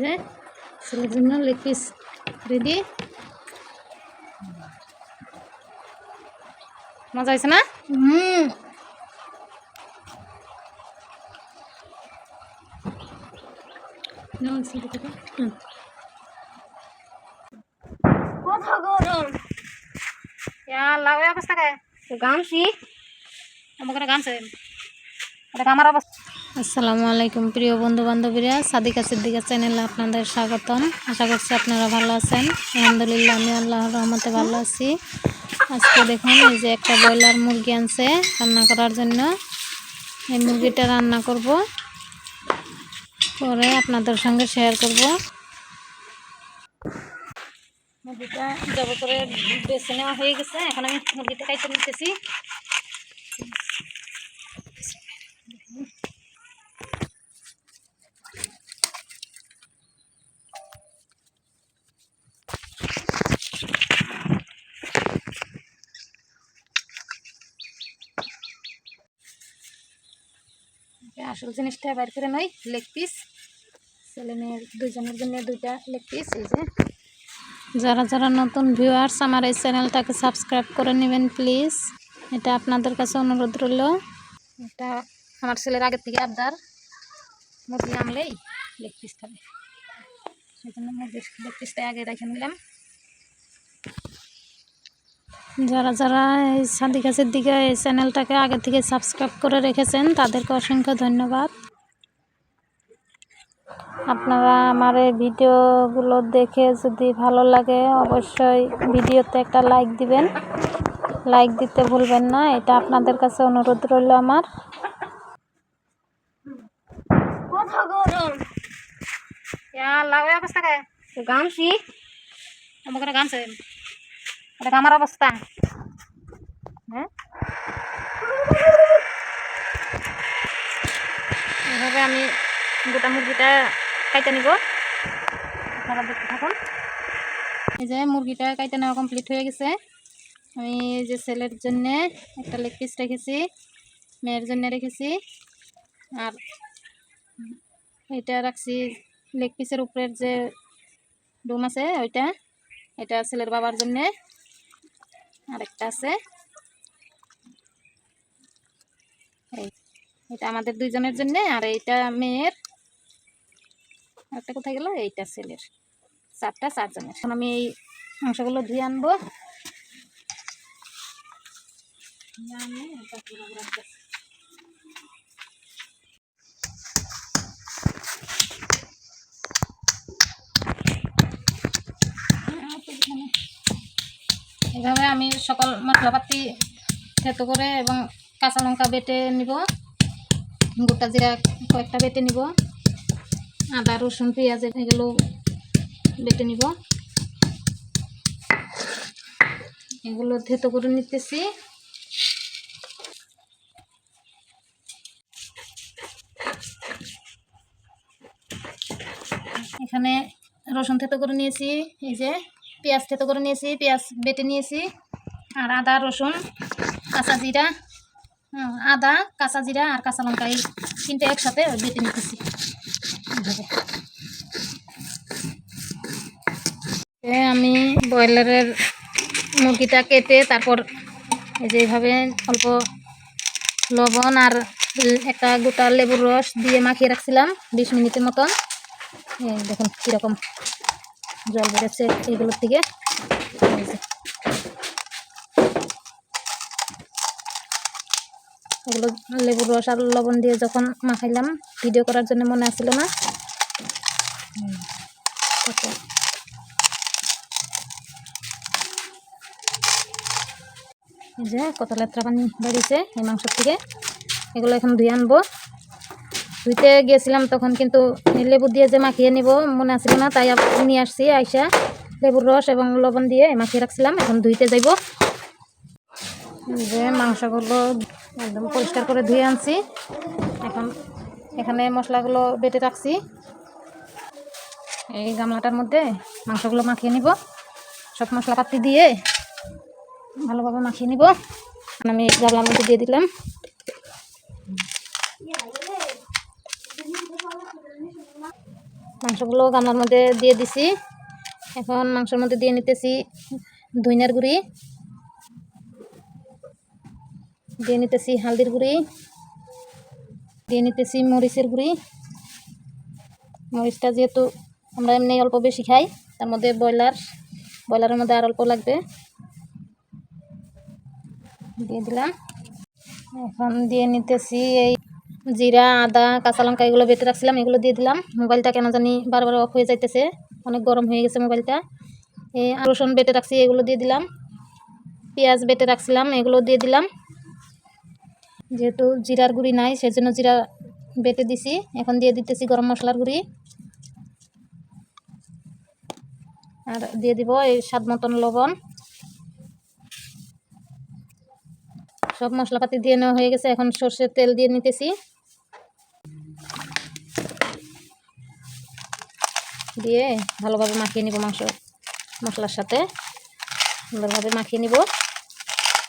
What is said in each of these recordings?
যে ছেলের জন্য লেগ পিস রেডি মজা হয়েছে না? হুম। কথা গরম লাগাই অবস্থা কে? গামছি। আমাকে গামছে। এটা আমার অবস্থা। আসসালামু আলাইকুম, প্রিয় বন্ধু বান্ধবীরা সাদিকা সিদ্দিকা চ্যানেলে আপনাদের স্বাগতম। আশা করছি আপনারা ভালো আছেন। আলহামদুলিল্লাহ, আমি আল্লাহর রহমতে ভালো আছি। আজকে দেখুন, এই যে একটা ব্রয়লার মুরগি আনছে রান্না করার জন্য। এই মুরগিটা রান্না করব। পরে আপনাদের সঙ্গে শেয়ার করব। মুরগিটা জব করে বেছে নেওয়া হয়ে গেছে। এখন আমি মুরগিটা কাইতে নিতেছি। আসল জিনিসটা বের করে নই লেগ পিস ছেলে মেয়ের দুজনের জন্য দুইটা লেগ পিস এই যে। যারা যারা নতুন ভিউয়ার্স আমার এই চ্যানেলটাকে সাবস্ক্রাইব করে নেবেন প্লিজ এটা আপনাদের কাছে অনুরোধ রইল। এটা আমার ছেলের আগের থেকে আবদার। মুরগি আনলেই লেগ পিস খাবে। সেই জন্য মুরগির লেগ পিসটা আগে রেখে নিলাম। যারা যারা এই সাদিকা দিকে এই চ্যানেলটাকে আগে থেকে সাবস্ক্রাইব করে রেখেছেন, তাদেরকে অসংখ্য ধন্যবাদ। আপনারা আমার এই ভিডিওগুলো দেখে যদি ভালো লাগে, অবশ্যই ভিডিওতে একটা লাইক দিবেন। লাইক দিতে ভুলবেন না, এটা আপনাদের কাছে অনুরোধ রইল আমার। গামছি আমাকে গামছে এটা আমার অবস্থা। হ্যাঁ? এভাবে আমি গোটা মুরগিটা কাইতে নিব। আপনারা দেখতে থাকুন। এই যে মুরগিটা কাইতে নেওয়া কমপ্লিট হয়ে গেছে। আমি যে ছেলের জন্যে একটা লেগ পিস রেখেছি, মেয়ের জন্য রেখেছি। আর এটা রাখছি লেগ পিসের উপরের যে ডুম আছে, ওইটা, এটা ছেলের বাবার জন্যে। আরেকটা আছে। এই, এটা আমাদের দুইজনের জন্য, আর এইটা মেয়ের। একটা কোথায় গেল? এইটা ছেলের। চারটা চারজনের। এখন আমি এই মাংসগুলো ধুয়ে আনব ধুয়ে আনে তারপর আবার রাখব। এভাবে আমি সকল মশলাপাতি থেতো করে এবং কাঁচা লঙ্কা বেটে নিব, গোটা জিরা কয়েকটা বেটে নিব, আদা, রসুন, পেঁয়াজ এগুলো বেটে নিব। এগুলো থেতো করে নিতেছি। এখানে রসুন থেতো করে নিয়েছি, এই যে। পেঁয়াজ থেতো করে নিয়েছি, পেঁয়াজ বেটে নিয়েছি, আর আদা, রসুন, কাঁচা জিরা আদা, কাঁচা জিরা আর কাঁচা লঙ্কা এই তিনটে একসাথে বেটে নিতেছি। আমি ব্রয়লারের মুরগিটা কেটে তারপর এই যে এইভাবে অল্প লবণ আর একটা গোটা লেবুর রস দিয়ে মাখিয়ে রাখছিলাম, বিশ মিনিটের মতন। দেখুন কীরকম। জল বেরোচ্ছে এইগুলোর থেকে। এগুলো লেবুর রস আর লবণ দিয়ে যখন মাখাইলাম ভিডিও করার জন্য মনে আসছিল না? এই যে কত লেত্রা পানি বেরিয়েছে এই মাংসর থেকে। এগুলো এখন ধুয়ে আনব। ধুইতে গিয়েছিলাম তখন কিন্তু লেবু দিয়ে যে মাখিয়ে নিব, মনে আসছিল না, তাই নিয়ে আসছি, আইসা লেবুর রস এবং লবণ দিয়ে মাখিয়ে রাখছিলাম, এখন ধুইতে যাইব। যে মাংসগুলো একদম পরিষ্কার করে ধুয়ে আনছি, এখন এখানে মশলাগুলো বেটে রাখছি। এই গামলাটার মধ্যে মাংসগুলো মাখিয়ে নিব, সব মশলাপাতি দিয়ে ভালোভাবে মাখিয়ে নিব। আমি গামলার মধ্যে দিয়ে দিলাম। মাংসগুলো গামলার মধ্যে দিয়ে দিছি। এখন মাংসের মধ্যে দিয়ে নিতেছি ধইনার গুঁড়ি। দিয়ে নিতেছি হালদির গুঁড়ি। দিয়ে নিতেছি মরিচের গুঁড়ি। মরিচটা যেহেতু আমরা এমনি অল্প বেশি খাই, তার মধ্যে ব্রয়লার, ব্রয়লারের মধ্যে আর অল্প লাগবে। দিয়ে দিলাম। এখন দিয়ে নিতেছি এই জিরা, আদা, কাঁচা লঙ্কা এগুলো বেটে রাখছিলাম, এগুলো দিয়ে দিলাম। মোবাইলটা কেন জানি বারবার অফ হয়ে যাইতেছে। অনেক গরম হয়ে গেছে মোবাইলটা। রসুন বেটে রাখছি, এগুলো দিয়ে দিলাম। পেঁয়াজ বেটে রাখছিলাম, এগুলো দিয়ে দিলাম। যেহেতু জিরার গুঁড়ি নাই, সেজন্য জিরা বেটে দিছি। এখন দিয়ে দিতেছি গরম মশলার গুঁড়ি। আর দিয়ে দিব এই স্বাদ মতন লবণ। সব মশলাপাতি দিয়ে নেওয়া হয়ে গেছে। এখন সর্ষের তেল দিয়ে নিতেছি। দিয়ে ভালোভাবে মাখিয়ে নিব মাংস, মশলার সাথে। সুন্দরভাবে মাখিয়ে নিব।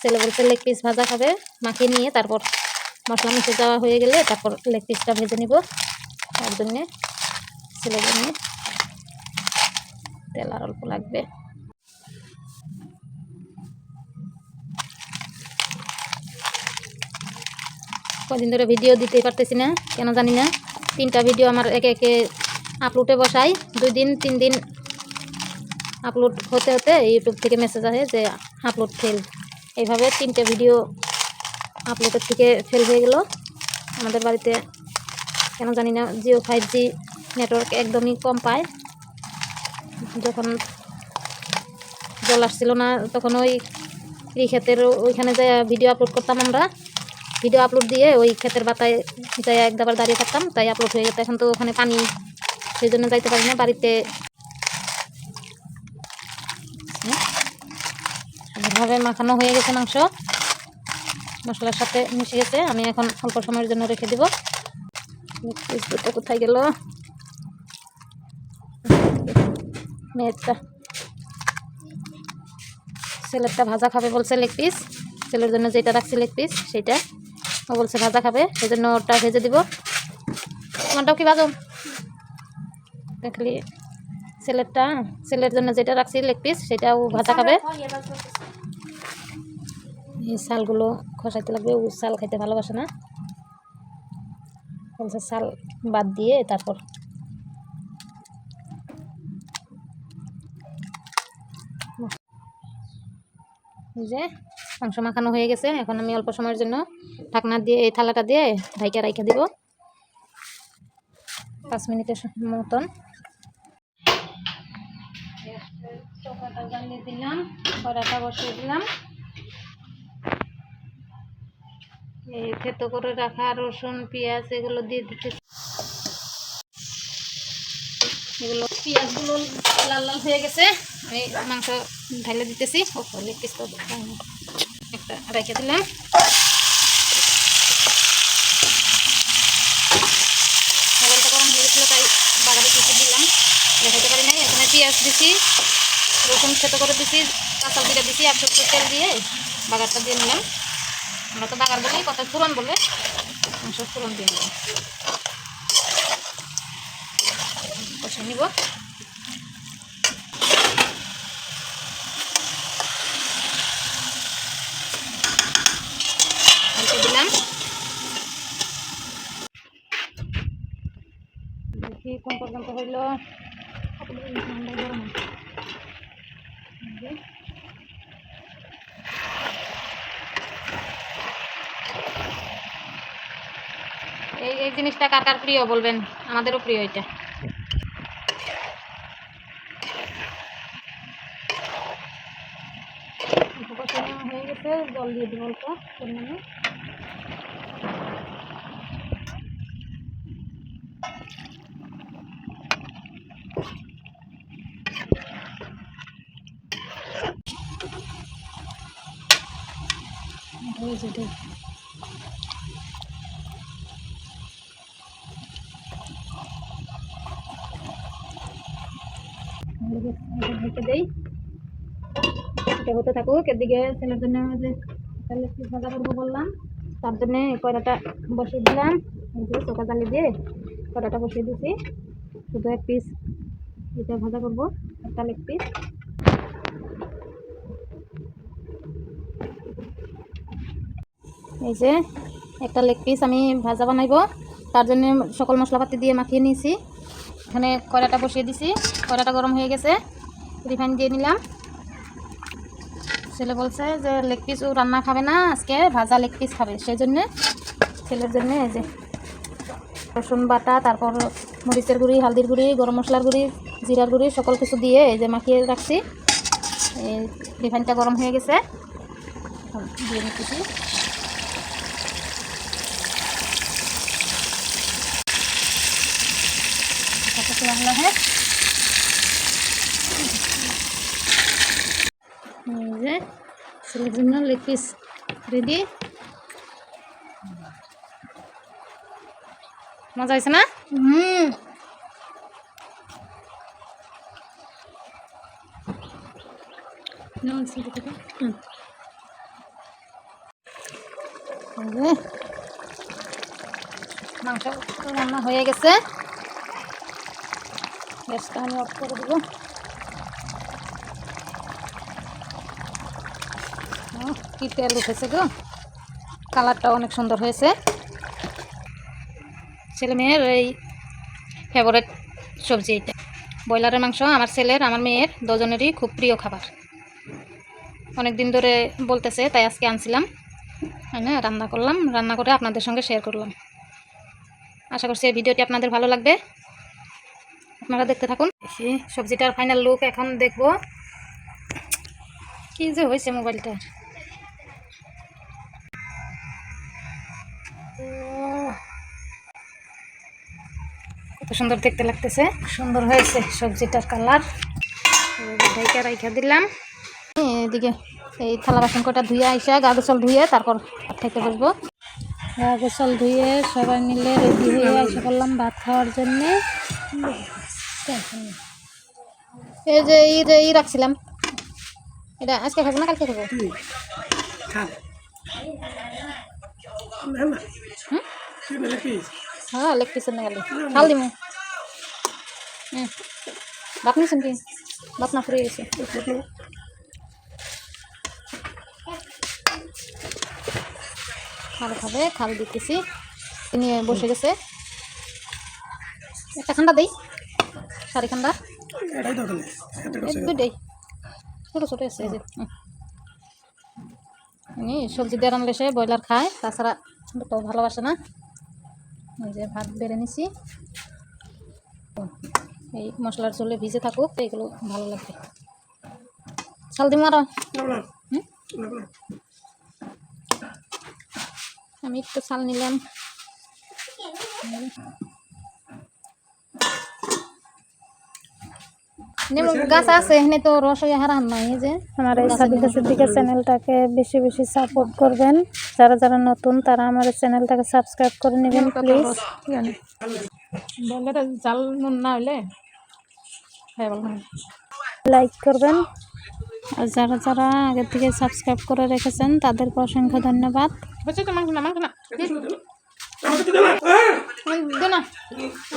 ছেলে বলছে লেগ পিস ভাজা খাবে, মাখিয়ে নিয়ে তারপর মশলা মিশে যাওয়া হয়ে গেলে তারপর লেগ পিসটা ভেজে নিব। তার জন্যে ছেলের জন্যে তেল আর অল্প লাগবে। কদিন ধরে ভিডিও দিতেই পারতেছি না, কেন জানি না। তিনটা ভিডিও আমার একে একে আপলোডে বসাই। দুই দিন, তিন দিন আপলোড হতে হতে ইউটিউব থেকে মেসেজ আসে যে আপলোড ফেল এইভাবে তিনটে ভিডিও আপলোডের থেকে ফেল হয়ে গেল। আমাদের বাড়িতে কেন জানি না, জিও ফাইভ জি নেটওয়ার্ক একদমই কম পায়। যখন জল আসছিল না, তখন ওই এই ক্ষেতের ওইখানে যায় ভিডিও আপলোড করতাম আমরা। ভিডিও আপলোড দিয়ে ওই ক্ষেতের বাতায় যাই একদাবার দাঁড়িয়ে থাকতাম, তাই আপলোড হয়ে যেত এখন তো ওখানে পানি সেই জন্য যাইতে পারি না, বাড়িতে। ভাবে মাখানো হয়ে গেছে মাংস। মশলার সাথে মিশে গেছে, আমি এখন অল্প সময়ের জন্য রেখে দিব। দুটো কোথায় গেল? মেয়েরটা। ছেলেরটা ভাজা খাবে বলছে লেগ পিস ছেলের জন্য যেটা রাখছি লেগ পিস সেইটা ও বলছে ভাজা খাবে সেই জন্য ওটা ভেজে দিব। তোমারটাও কি ভাজো দেখলি ছেলেরটা ছেলের জন্য যেটা রাখছি লেগ পিস সেটাও ভাজা খাবে। এই শালগুলো খসাইতে লাগবে ও শাল খাইতে ভালোবাসে না। বলছে শাল বাদ দিয়ে তারপর। যে মাংস মাখানো হয়ে গেছে এখন আমি অল্প সময়ের জন্য ঢাকনা দিয়ে এই থালাটা দিয়ে ঢাইকা রাইখা দিব। পাঁচ মিনিটের মতন। চোখাটা জ্বালিয়ে দিলাম কড়াটা বসিয়ে দিলাম। এই থেতো করে রাখা রসুন, পেঁয়াজ, এগুলো দিয়ে দিতে এগুলো পেঁয়াজগুলো লাল লাল হয়ে গেছে আমি মাংস ঢাইলে দিতেছি। একটা রেখে দিলাম। মোবাইলটা গরম হয়ে গেছিল, তাই বাগারে কিছু দিলাম। দেখাতে পারি নাই, এখানে পেঁয়াজ দিছি। রসুন খেতে করে দিছি, কাঁচা জিরা দিছি আর সরষের তেল দিয়ে বাগারটা দিয়ে নিলাম। আমরা তো বাগার বলি কত ফুরন বলে। মাংস ফুরন দিয়ে নিলাম। কষে নিব। দিলাম। দেখি কোন পর্যন্ত হইল। এই এই জিনিসটা কার কার প্রিয় বলবেন? আমাদেরও প্রিয় এটা। হয়ে গেছে জল দিয়ে দিব অল্প হয়েছে ঢেকে দেই। এটা হতে থাকুক, এদিকে ছেলের জন্য যে তাহলে একটু ভাজা করব বললাম। তার জন্যে কয়লাটা বসিয়ে দিলাম। চোখা জ্বালিয়ে দিয়ে কড়াটা বসিয়ে দিছি। শুধু এক পিস এটা ভাজা করব একটা লেগ পিস এই যে একটা লেগ পিস আমি ভাজা বানাইবো। তার জন্য সকল মশলাপাতি দিয়ে মাখিয়ে নিয়েছি। এখানে কড়াটা বসিয়ে দিছি। কড়াটা গরম হয়ে গেছে। রিফাইন দিয়ে নিলাম ছেলে বলছে যে লেগ পিস ও রান্না খাবে না আজকে ভাজা লেগ পিস খাবে সেই জন্যে ছেলের জন্য এই যে রসুন বাটা তারপর মরিচের গুঁড়ি হালদির গুঁড়ি গরম মশলার গুঁড়ি জিরার গুঁড়ি সকল কিছু দিয়ে এই যে মাখিয়ে রাখছি এই রিফাইনটা গরম হয়ে গেছে দিয়ে নিতেছি কত লাগল হ্যাঁ এই যে ছেলের জন্য লেগ পিস রেডি মজা হয়েছে না? হুম। মাংস রান্না হয়ে গেছে। গ্যাসটা আমি অফ করে দেবো ও, কি তেল উঠেছে গো? কালারটা অনেক সুন্দর হয়েছে। ছেলে মেয়ের এই ফেভারেট সবজি এটা। ব্রয়লারের মাংস আমার ছেলের, আমার মেয়ের, দুজনেরই খুব প্রিয় খাবার। অনেক দিন ধরে বলতেছে, তাই আজকে আনছিলাম। হ্যাঁ রান্না করলাম, রান্না করে আপনাদের সঙ্গে শেয়ার করলাম। আশা করছি এই ভিডিওটি আপনাদের ভালো লাগবে। আপনারা দেখতে থাকুন। সবজিটার ফাইনাল লুক এখন দেখব। কি যে হয়েছে মোবাইলটার। কত সুন্দর দেখতে লাগতেছে। সুন্দর হয়েছে সবজিটার কালার। ঢাইকা রাইখা দিলাম। এদিকে এই থালা বাসন কটা ধুয়ে আইসা গা গোসল ধুয়ে তারপর খাইতে বসবো। গা গোসল ধুয়ে সবাই মিলে রেডি হয়ে এসে করলাম ভাত খাওয়ার জন্যে। এই যে এই যে ই রাখছিলাম। এটা আজকে খাব না কালকে খাব? হুম? হ্যাঁ লেগ না গেলে খাল দিমু। হুম ভাত নিয়েছেন কি ভাত না ফুরিয়ে গেছে। খাল খাবে খাল দিতেছি। নিয়ে বসে গেছে। একটা ঠান্ডা দেই। সারি ঠান্ডা দুইটাই ছোটো। এমনি সবজি দিয়ে রানলে সে ব্রয়লার খায়। তাছাড়া তো ভালোবাসে না। যে ভাত বেড়ে নিছি। এই মশলার চলে ভিজে থাকুক এইগুলো ভালো লাগবে। চাল দিম আরও? আমি একটু চাল নিলাম। নেমু গাছ আছে এখানে তো রস হারান নাই যে। আমার এই সাদিকা সিদ্দিকা চ্যানেলটাকে বেশি বেশি সাপোর্ট করবেন। যারা যারা নতুন তারা আমার চ্যানেলটাকে সাবস্ক্রাইব করে নেবেন প্লিজ জাল? নুন না হইলে? হ্যাঁ লাইক করবেন। আর যারা যারা আগে থেকে সাবস্ক্রাইব করে রেখেছেন তাদেরকে অসংখ্য ধন্যবাদ।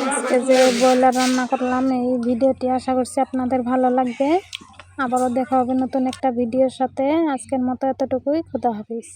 আজকে যে ব্রয়লার রান্না করলাম এই ভিডিওটি আশা করছি আপনাদের ভালো লাগবে। আবারও দেখা হবে নতুন একটা ভিডিওর সাথে। আজকের মতো এতটুকুই। খুদা হাফিজ।